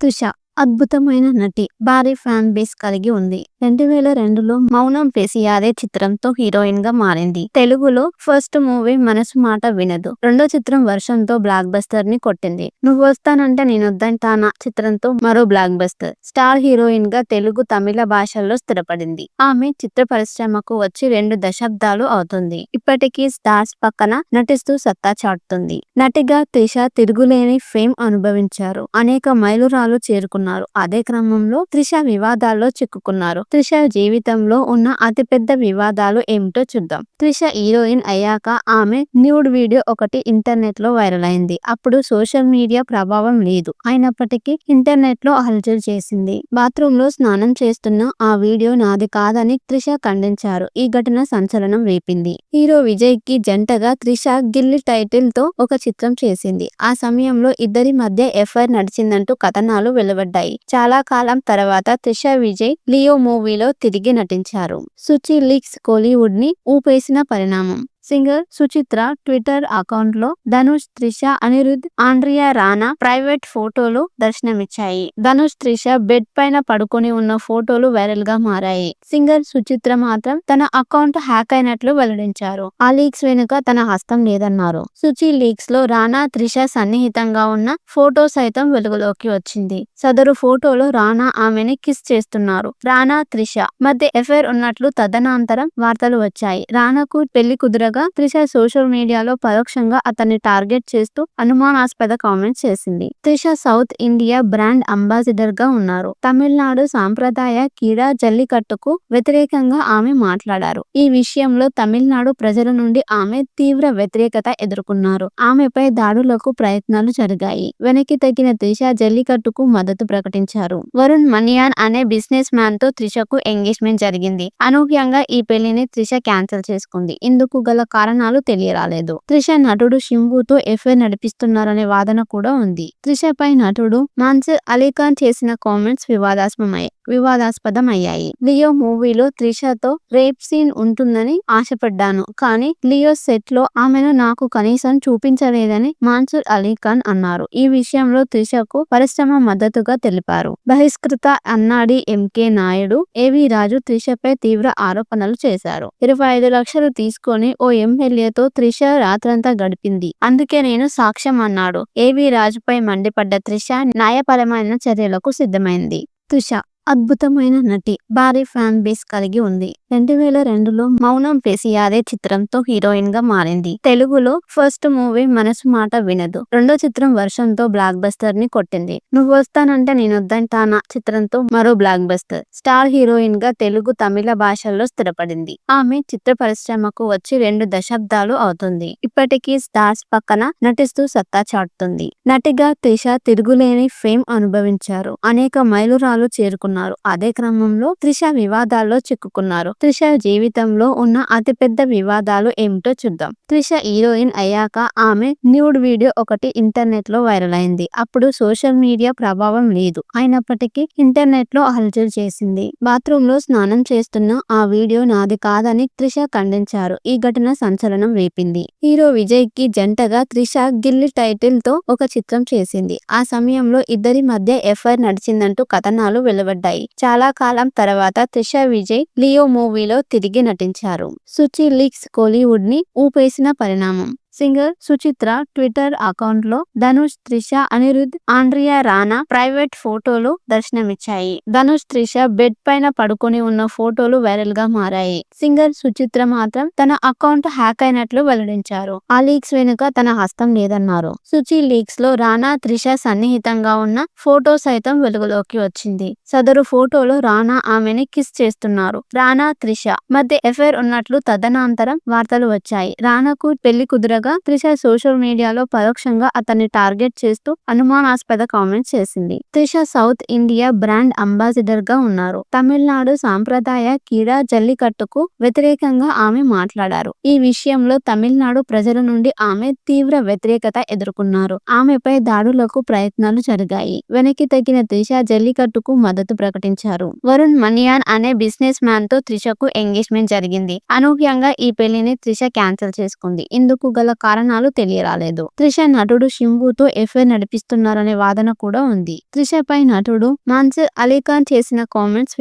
త్రిష అద్భుతమైన నటి భారీ ఫ్యాన్ బేస్ కలిగి ఉంది. రెండు వేల రెండులో మౌనం పేసియాదే చిత్రంతో హీరోయిన్గా మారింది. తెలుగులో ఫస్ట్ మూవీ మనసు మాట వినదు. రెండో చిత్రం వర్షంతో బ్లాక్ బస్టర్ని కొట్టింది. నువ్వు వస్తానంటే నేను వద్దంటానా? చిత్రంతో మరో బ్లాక్ బస్టర్. స్టార్ హీరోయిన్గా తెలుగు తమిళ భాషల్లో స్థిరపడింది. ఆమె చిత్ర పరిశ్రమకు వచ్చి రెండు దశాబ్దాలు అవుతుంది. ఇప్పటికీ స్టార్స్ పక్కన నటిస్తూ సత్తా చాటుతుంది. నటిగా త్రిష తిరుగులేని ఫేమ్ అనుభవించారు. అనేక మైలురాలు చేరుకున్నారు. అదే క్రమంలో త్రిష వివాదాల్లో చిక్కుకున్నారు. త్రిష జీవితంలో ఉన్న అతిపెద్ద వివాదాలు ఏమిటో చూద్దాం. త్రిష హీరోయిన్ అయ్యాక ఆమె న్యూడ్ వీడియో ఒకటి ఇంటర్నెట్లో వైరల్ అయింది. అప్పుడు సోషల్ మీడియా ప్రభావం లేదు. అయినప్పటికీ ఇంటర్నెట్లో హల్చల్ చేసింది. బాత్రూమ్లో స్నానం చేస్తున్న ఆ వీడియో నాది కాదని త్రిష ఖండించారు. ఈ ఘటన సంచలనం రేపింది. హీరో విజయ్కి జంటగా త్రిష గిల్లి టైటిల్తో ఒక చిత్రం చేసింది. ఆ సమయంలో ఇద్దరి మధ్య ఎఫ్ఐఆర్ నడిచిందంటూ కథనాలు వెలువడ్డాయి. చాలా కాలం తర్వాత త్రిష విజయ్ లియో మూవీలో తిరిగి నటించారు. సుచి లీక్స్ కోలీవుడ్ని ఊపేసిన పరిణామం. సింగర్ సుచిత్ర ట్విట్టర్ అకౌంట్లో ధనుష్ త్రిష అనిరుద్ ఆండ్రియా రానా ప్రైవేట్ ఫోటోలు దర్శనమిచ్చాయి. ధనుష్ త్రిష బెడ్ పైన పడుకొని ఉన్న ఫోటోలు వైరల్గా మారాయి. సింగర్ సుచిత్ర మాత్రం తన అకౌంట్ హ్యాక్ అయినట్లు వెల్లడించారు. ఆ లీక్స్ వెనుక తన హస్తం లేదన్నారు. సుచి లీక్స్లో రానా త్రిష సన్నిహితంగా ఉన్న ఫోటో సైతం వెలుగులోకి వచ్చింది. సదరు ఫోటోలో రానా ఆమెని కిస్ చేస్తున్నారు. రానా త్రిష మధ్య ఎఫైర్ ఉన్నట్లు తదనంతరం వార్తలు వచ్చాయి. రానాకు పెళ్ళి కుదురగా త్రిష సోషల్ మీడియాలో పరోక్షంగా అతన్ని టార్గెట్ చేస్తూ అనుమానాస్పద కామెంట్స్ చేసింది. త్రిష సౌత్ ఇండియా బ్రాండ్ అంబాసిడర్గా ఉన్నారు. తమిళనాడు సాంప్రదాయ క్రీడా జల్లికట్టుకు వ్యతిరేకంగా ఆమె మాట్లాడారు. ఈ విషయంలో తమిళనాడు ప్రజల నుండి ఆమె తీవ్ర వ్యతిరేకత ఎదుర్కొన్నారు. ఆమెపై దాడులకు ప్రయత్నాలు జరిగాయి. వెనక్కి తగ్గిన త్రిష జల్లికట్టుకు మద్దతు ప్రకటించారు. వరుణ్ మనియాన్ అనే బిజినెస్ మ్యాన్తో త్రిషకు ఎంగేజ్మెంట్ జరిగింది. అనూహ్యంగా ఈ పెళ్ళిని త్రిష క్యాన్సిల్ చేసుకుంది. ఇందుకు గల కారణాలు తెలియరాలేదు. త్రిష నటుడు శింబుతో ఎఫ్ఐఆర్ నడిపిస్తున్నారనే వాదన కూడా ఉంది. త్రిషపై నటుడు మాన్సర్ అలీఖాన్ చేసిన కామెంట్స్ వివాదాస్పదమయ్యాయి. వివాదాస్పదం అయ్యాయి లియో మూవీలో త్రిషతో రేప్ సీన్ ఉంటుందని ఆశపడ్డాను. కానీ లియో సెట్లో ఆమెను నాకు కనీసం చూపించలేదని మాన్సూర్ అలీఖాన్ అన్నారు. ఈ విషయంలో త్రిషకు పరిశ్రమ మద్దతుగా తెలిపారు. బహిష్కృత అన్నాడి ఎంకే నాయుడు ఏవి రాజు త్రిషపై తీవ్ర ఆరోపణలు చేశారు. ఇరవై ఐదు లక్షలు తీసుకొని ఓ ఎమ్మెల్యేతో త్రిష రాత్రంతా గడిపింది. అందుకే నేను సాక్ష్యం అన్నాడు. ఏవి రాజుపై మండిపడ్డ త్రిష న్యాయపరమైన చర్యలకు సిద్ధమైంది. త్రిష అద్భుతమైన నటి భారీ ఫ్యాన్ బేస్ కలిగి ఉంది. రెండు వేల రెండులో మౌనం పేసియాదే చిత్రంతో హీరోయిన్గా మారింది. తెలుగులో ఫస్ట్ మూవీ మనసు మాట వినదు. రెండో చిత్రం వర్షంతో బ్లాక్ బస్టర్ని కొట్టింది. నువ్వు వస్తానంటే నేను వద్దంటానా? చిత్రంతో మరో బ్లాక్ బస్టర్. స్టార్ హీరోయిన్గా తెలుగు తమిళ భాషల్లో స్థిరపడింది. ఆమె చిత్ర పరిశ్రమకు వచ్చి రెండు దశాబ్దాలు అవుతుంది. ఇప్పటికీ స్టార్స్ పక్కన నటిస్తూ సత్తా చాటుతుంది. నటిగా త్రిష తిరుగులేని ఫేమ్ అనుభవించారు. అనేక మైలురాలు చేరుకున్నారు. అదే క్రమంలో త్రిష వివాదాల్లో చిక్కుకున్నారు. త్రిష జీవితంలో ఉన్న అతిపెద్ద వివాదాలు ఏమిటో చూద్దాం. త్రిష హీరోయిన్ అయ్యాక ఆమె న్యూడ్ వీడియో ఒకటి ఇంటర్నెట్లో వైరల్ అయింది. అప్పుడు సోషల్ మీడియా ప్రభావం లేదు. అయినప్పటికీ ఇంటర్నెట్లో హల్చల్ చేసింది. బాత్రూమ్లో స్నానం చేస్తున్న ఆ వీడియో నాది కాదని త్రిష ఖండించారు. ఈ ఘటన సంచలనం రేపింది. హీరో విజయ్కి జంటగా త్రిష గిల్లి టైటిల్తో ఒక చిత్రం చేసింది. ఆ సమయంలో ఇద్దరి మధ్య ఎఫ్ఐఆర్ నడిచిందంటూ కథనాలు వెలువడ్డాయి. చాలా కాలం తర్వాత త్రిష విజయ్ లియో మూవీలో తిరిగి నటించారు. సుచి లీక్స్ కోలీవుడ్ని ఊపేసిన పరిణామం. సింగర్ సుచిత్ర ట్విట్టర్ అకౌంట్లో ధనుష్ త్రిష అనిరుద్ ఆండ్రియా రానా ప్రైవేట్ ఫోటోలు దర్శనమిచ్చాయి. ధనుష్ త్రిష బెడ్ పైన పడుకొని ఉన్న ఫోటోలు వైరల్గా మారాయి. సింగర్ సుచిత్ర మాత్రం తన అకౌంట్ హ్యాక్ అయినట్లు వెల్లడించారు. ఆ లీక్స్ వెనుక తన హస్తం లేదన్నారు. సుచి లీక్స్లో రానా త్రిష సన్నిహితంగా ఉన్న ఫోటో సైతం వెలుగులోకి వచ్చింది. సదరు ఫోటోలో రానా ఆమెని కిస్ చేస్తున్నారు. రానా త్రిష మధ్య ఎఫైర్ ఉన్నట్లు తదనంతరం వార్తలు వచ్చాయి. రానాకు పెళ్ళి కుదురగా త్రిష సోషల్ మీడియాలో పరోక్షంగా అతన్ని టార్గెట్ చేస్తూ అనుమానాస్పద కామెంట్స్ చేసింది. త్రిష సౌత్ ఇండియా బ్రాండ్ అంబాసిడర్గా ఉన్నారు. తమిళనాడు సాంప్రదాయ క్రీడా జల్లికట్టుకు వ్యతిరేకంగా ఆమె మాట్లాడారు. ఈ విషయంలో తమిళనాడు ప్రజల నుండి ఆమె తీవ్ర వ్యతిరేకత ఎదుర్కొన్నారు. ఆమెపై దాడులకు ప్రయత్నాలు జరిగాయి. వెనక్కి తగిన త్రిష జల్లికట్టుకు మద్దతు ప్రకటించారు. వరుణ్ మనియాన్ అనే బిజినెస్ మ్యాన్తో త్రిషకు ఎంగేజ్మెంట్ జరిగింది. అనూహ్యంగా ఈ పెళ్ళిని త్రిష క్యాన్సిల్ చేసుకుంది. ఇందుకు గల కారణాలు తెలియరాలేదు. త్రిష నటుడు శింబుతో ఎఫ్ఐఆర్ నడిపిస్తున్నారనే వాదన కూడా ఉంది. త్రిషపై నటుడు మాన్సర్ అలీఖాన్ చేసిన కామెంట్స్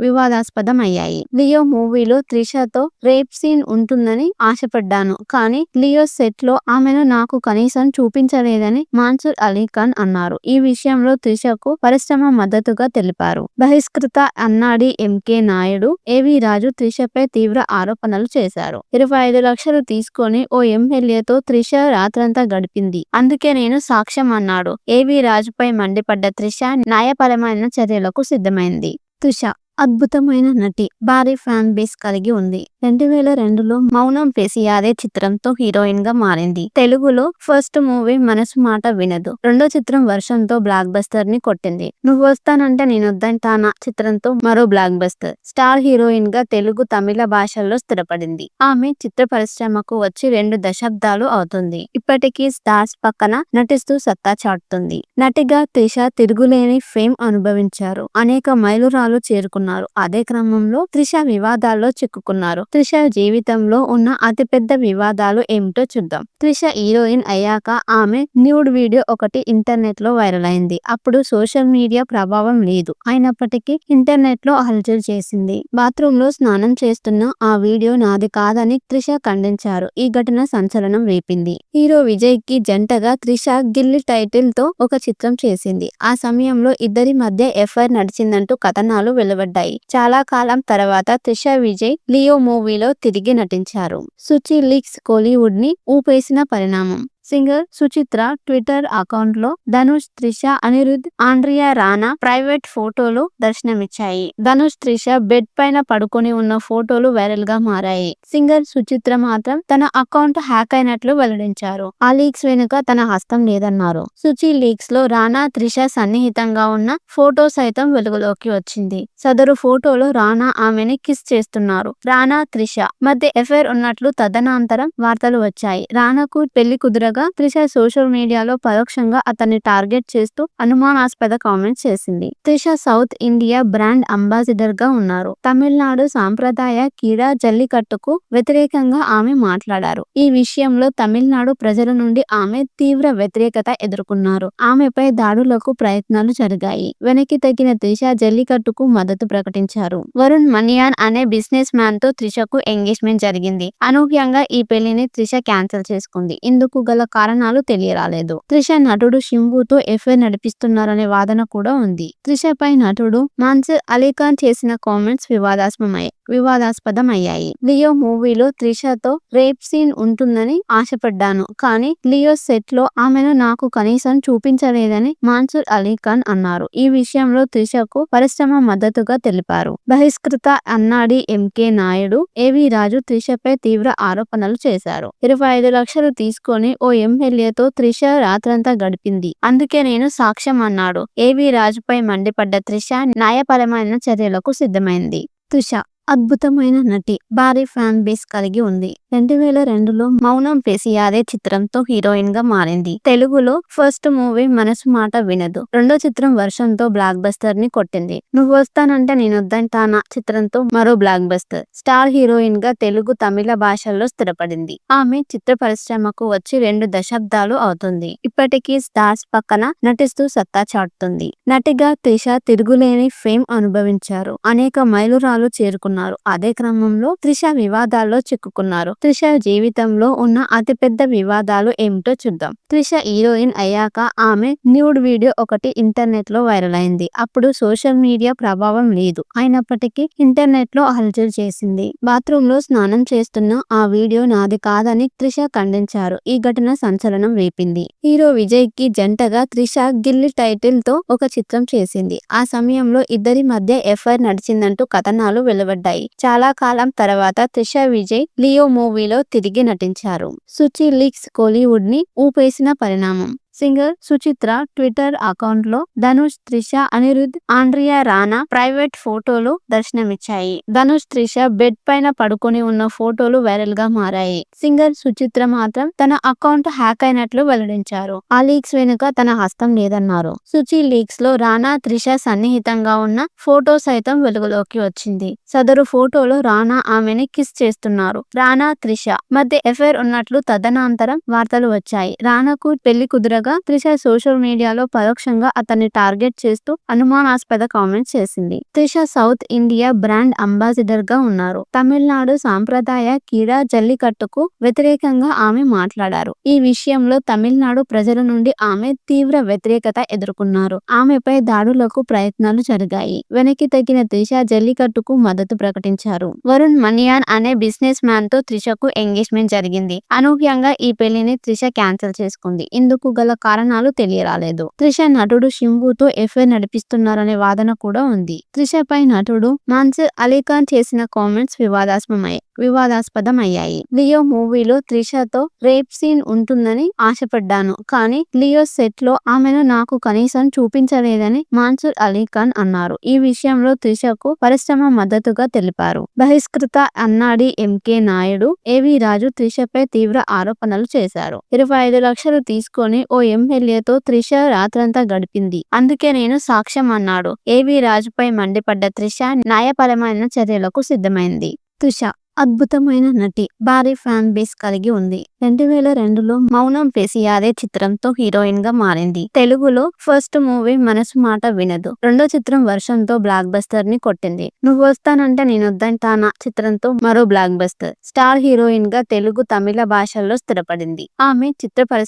వివాదాస్పదమయ్యాయి. వివాదాస్పదం అయ్యాయి లియో మూవీలో త్రిషతో రేప్ సీన్ ఉంటుందని ఆశపడ్డాను. కానీ లియో సెట్లో ఆమెను నాకు కనీసం చూపించలేదని మాన్సూర్ అలీ ఖాన్ అన్నారు. ఈ విషయంలో త్రిషకు పరిశ్రమ మద్దతుగా తెలిపారు. బహిష్కృత అన్నాడి ఎంకే నాయుడు ఏవి రాజు త్రిషపై తీవ్ర ఆరోపణలు చేశారు. ఇరవై ఐదు లక్షలు తీసుకొని ఓ ఎమ్మెల్యేతో త్రిష రాత్రంతా గడిపింది. అందుకే నేను సాక్ష్యం అన్నాడు. ఏవి రాజుపై మండిపడ్డ త్రిష న్యాయపరమైన చర్యలకు సిద్ధమైంది. త్రిష అద్భుతమైన నటి భారీ ఫ్యాన్ బేస్ కలిగి ఉంది. రెండు వేల రెండులో మౌనం పేసియాదే చిత్రంతో హీరోయిన్గా మారింది. తెలుగులో ఫస్ట్ మూవీ మనసు మాట వినదు. రెండో చిత్రం వర్షంతో బ్లాక్ బస్టర్ని కొట్టింది. నువ్వు వస్తానంటే నేను వద్దంటానా? చిత్రంతో మరో బ్లాక్ బస్టర్. స్టార్ హీరోయిన్గా తెలుగు తమిళ భాషల్లో స్థిరపడింది. ఆమె చిత్ర పరిశ్రమకు వచ్చి రెండు దశాబ్దాలు అవుతుంది. ఇప్పటికీ స్టార్స్ పక్కన నటిస్తూ సత్తా చాటుతుంది. నటిగా త్రిష తిరుగులేని ఫేమ్ అనుభవించారు. అనేక మైలురాలు చేరుకున్నారు. అదే క్రమంలో త్రిష వివాదాల్లో చిక్కుకున్నారు. త్రిష జీవితంలో ఉన్న అతిపెద్ద వివాదాలు ఏమిటో చూద్దాం. త్రిష హీరోయిన్ అయ్యాక ఆమె న్యూడ్ వీడియో ఒకటి ఇంటర్నెట్లో వైరల్ అయింది. అప్పుడు సోషల్ మీడియా ప్రభావం లేదు. అయినప్పటికీ ఇంటర్నెట్లో హల్చల్ చేసింది. బాత్రూమ్లో స్నానం చేస్తున్న ఆ వీడియో నాది కాదని త్రిష ఖండించారు. ఈ ఘటన సంచలనం రేపింది. హీరో విజయ్కి జంటగా త్రిష గిల్లి టైటిల్తో ఒక చిత్రం చేసింది. ఆ సమయంలో ఇద్దరి మధ్య ఎఫ్ఐఆర్ నడిచిందంటూ కథనాలు వెలువడ్డాయి. చాలా కాలం తర్వాత త్రిష విజయ్ లియో మూవీలో తిరిగి నటించారు. సుచి లీక్స్ కోలీవుడ్ని ఊపేసిన పరిణామం. సింగర్ సుచిత్ర ట్విట్టర్ అకౌంట్లో ధనుష్ త్రిష అనిరుద్ ఆండ్రియా రానా ప్రైవేట్ ఫోటోలు దర్శనమిచ్చాయి. ధనుష్ త్రిష బెడ్ పైన పడుకొని ఉన్న ఫోటోలు వైరల్గా మారాయి. సింగర్ సుచిత్ర మాత్రం తన అకౌంట్ హ్యాక్ అయినట్లు వెల్లడించారు. ఆ లీక్స్ వెనుక తన హస్తం లేదన్నారు. సుచి లీక్స్లో రానా త్రిష సన్నిహితంగా ఉన్న ఫోటో సైతం వెలుగులోకి వచ్చింది. సదరు ఫోటోలో రానా ఆమెని కిస్ చేస్తున్నారు. రానా త్రిష మధ్య ఎఫైర్ ఉన్నట్లు తదనంతరం వార్తలు వచ్చాయి. రానాకు పెళ్ళి కుదురగా త్రిష సోషల్ మీడియాలో పరోక్షంగా అతన్ని టార్గెట్ చేస్తూ అనుమానాస్పద కామెంట్స్ చేసింది. త్రిష సౌత్ ఇండియా బ్రాండ్ అంబాసిడర్గా ఉన్నారు. తమిళనాడు సాంప్రదాయ క్రీడా జల్లికట్టుకు వ్యతిరేకంగా ఆమె మాట్లాడారు. ఈ విషయంలో తమిళనాడు ప్రజల నుండి ఆమె తీవ్ర వ్యతిరేకత ఎదుర్కొన్నారు. ఆమెపై దాడులకు ప్రయత్నాలు జరిగాయి. వెనక్కి తగ్గిన త్రిష జల్లికట్టుకు మద్దతు ప్రకటించారు. వరుణ్ మనియాన్ అనే బిజినెస్ మ్యాన్తో త్రిషకు ఎంగేజ్మెంట్ జరిగింది. అనూహ్యంగా ఈ పెళ్ళిని త్రిష క్యాన్సిల్ చేసుకుంది. ఇందుకు గల కారణాలు తెలియరాలేదు. త్రిష నటుడు శింబుతో ఎఫ్ఐఆర్ నడిపిస్తున్నారనే వాదన కూడా ఉంది. త్రిషపై నటుడు మాన్సర్ అలీఖాన్ చేసిన కామెంట్స్ వివాదాస్పదమయ్యాయి. వివాదాస్పదం అయ్యాయి లియో మూవీలో త్రిషతో రేప్ సీన్ ఉంటుందని ఆశపడ్డాను. కానీ లియో సెట్లో ఆమెను నాకు కనీసం చూపించలేదని మాన్సూర్ అలీ ఖాన్ అన్నారు. ఈ విషయంలో త్రిషకు పరిశ్రమ మద్దతుగా తెలిపారు. బహిష్కృత అన్నాడి ఎంకే నాయుడు ఏవి రాజు త్రిషపై తీవ్ర ఆరోపణలు చేశారు. ఇరవై ఐదు లక్షలు తీసుకొని ఓ ఎమ్మెల్యేతో త్రిష రాత్రంతా గడిపింది. అందుకే నేను సాక్ష్యం అన్నాడు. ఏవి రాజుపై మండిపడ్డ త్రిష న్యాయపరమైన చర్యలకు సిద్ధమైంది. త్రిష అద్భుతమైన నటి భారీ ఫ్యాన్ బేస్ కలిగి ఉంది. రెండు వేల రెండులో మౌనం పేసియారే చిత్రంతో హీరోయిన్గా మారింది. తెలుగులో ఫస్ట్ మూవీ మనసు మాట వినదు. రెండో చిత్రం వర్షంతో బ్లాక్ బస్టర్ని కొట్టింది. నువ్వు వస్తానంటే నేను వద్దంటానా చిత్రంతో మరో బ్లాక్ బస్టర్. స్టార్ హీరోయిన్గా తెలుగు తమిళ భాషల్లో స్థిరపడింది. ఆమె చిత్ర పరిశ్రమకు వచ్చి రెండు దశాబ్దాలు అవుతుంది. ఇప్పటికీ స్టార్స్ పక్కన నటిస్తూ సత్తా చాటుతుంది. నటిగా త్రిష తిరుగులేని ఫేమ్ అనుభవించారు. అనేక మైలురాలు చేరుకున్నారు. అదే క్రమంలో త్రిష వివాదాల్లో చిక్కుకున్నారు. త్రిష జీవితంలో ఉన్న అతిపెద్ద వివాదాలు ఏమిటో చూద్దాం. త్రిష హీరోయిన్ అయ్యాక ఆమె న్యూడ్ వీడియో ఒకటి ఇంటర్నెట్లో వైరల్ అయింది. అప్పుడు సోషల్ మీడియా ప్రభావం లేదు. అయినప్పటికీ ఇంటర్నెట్లో హల్చల్ చేసింది. బాత్రూమ్లో స్నానం చేస్తున్న ఆ వీడియో నాది కాదని త్రిష ఖండించారు. ఈ ఘటన సంచలనం రేపింది. హీరో విజయ్కి జంటగా త్రిష గిల్లి టైటిల్తో ఒక చిత్రం చేసింది. ఆ సమయంలో ఇద్దరి మధ్య ఎఫ్ఐఆర్ నడిచిందంటూ కథనాలు వెలువడ్డాయి. చాలా కాలం తర్వాత త్రిష విజయ్ లియో మూవీలో తిరిగి నటించారు. సుచి లీక్స్ కోలీవుడ్ని ఊపేసిన పరిణామం. సింగర్ సుచిత్ర ట్విట్టర్ అకౌంట్లో ధనుష్ త్రిష అనిరుద్ ఆండ్రియా రానా ప్రైవేట్ ఫోటోలు దర్శనమిచ్చాయి. ధనుష్ త్రిష బెడ్ పైన పడుకొని ఉన్న ఫోటోలు వైరల్గా మారాయి. సింగర్ సుచిత్ర మాత్రం తన అకౌంట్ హ్యాక్ అయినట్లు వెల్లడించారు. ఆ లీక్స్ వెనుక తన హస్తం లేదన్నారు. సుచి లీక్స్లో రానా త్రిష సన్నిహితంగా ఉన్న ఫోటో సైతం వెలుగులోకి వచ్చింది. సదరు ఫోటోలో రానా ఆమెని కిస్ చేస్తున్నారు. రానా త్రిష మధ్య ఎఫైర్ ఉన్నట్లు తదనంతరం వార్తలు వచ్చాయి. రానాకు పెళ్ళి కుదురగా త్రిష సోషల్ మీడియాలో పరోక్షంగా అతన్ని టార్గెట్ చేస్తూ అనుమానాస్పద కామెంట్స్ చేసింది. త్రిష సౌత్ ఇండియా బ్రాండ్ అంబాసిడర్గా ఉన్నారు. తమిళనాడు సాంప్రదాయ క్రీడా జల్లికట్టుకు వ్యతిరేకంగా ఆమె మాట్లాడారు. ఈ విషయంలో తమిళనాడు ప్రజల నుండి ఆమె తీవ్ర వ్యతిరేకత ఎదుర్కొన్నారు. ఆమెపై దాడులకు ప్రయత్నాలు జరిగాయి. వెనక్కి తగ్గిన త్రిష జల్లికట్టుకు మద్దతు ప్రకటించారు. వరుణ్ మనియాన్ అనే బిజినెస్ మ్యాన్తో త్రిషకు ఎంగేజ్మెంట్ జరిగింది. అనూహ్యంగా ఈ పెళ్ళిని త్రిష క్యాన్సిల్ చేసుకుంది. ఇందుకు గల కారణాలు తెలియరాలేదు. త్రిష నటుడు శింబుతో ఎఫ్ఐఆర్ నడిపిస్తున్నారనే వాదన కూడా ఉంది. త్రిషపై నటుడు మాన్సర్ అలీఖాన్ చేసిన కామెంట్స్ వివాదాస్పదమయ్యాయి. వివాదాస్పదం అయ్యాయి లియో మూవీలో త్రిషతో రేప్ సీన్ ఉంటుందని ఆశపడ్డాను. కానీ లియో సెట్లో ఆమెను నాకు కనీసం చూపించలేదని మాన్సూర్ అలీ ఖాన్ అన్నారు. ఈ విషయంలో త్రిషకు పరిశ్రమ మద్దతుగా తెలిపారు. బహిష్కృత అన్నాడి ఎంకే నాయుడు ఏవి రాజు త్రిషపై తీవ్ర ఆరోపణలు చేశారు. ఇరవై ఐదు లక్షలు తీసుకొని ఓ ఎమ్మెల్యేతో త్రిష రాత్రంతా గడిపింది. అందుకే నేను సాక్ష్యం అన్నాడు. ఏవి రాజుపై మండిపడ్డ త్రిష న్యాయపరమైన చర్యలకు సిద్ధమైంది. త్రిష అద్భుతమైన నటి భారీ ఫ్యాన్ బేస్ కలిగి ఉంది. రెండు వేల రెండులో మౌనం పేసియారే చిత్రంతో హీరోయిన్గా మారింది. తెలుగులో ఫస్ట్ మూవీ మనసు మాట వినదు. రెండో చిత్రం వర్షంతో బ్లాక్ బస్టర్ని కొట్టింది. నువ్వు వస్తానంటే నేను వద్దంటానా? చిత్రంతో మరో బ్లాక్ బస్టర్. స్టార్ హీరోయిన్గా తెలుగు తమిళ భాషల్లో స్థిరపడింది. ఆమె చిత్ర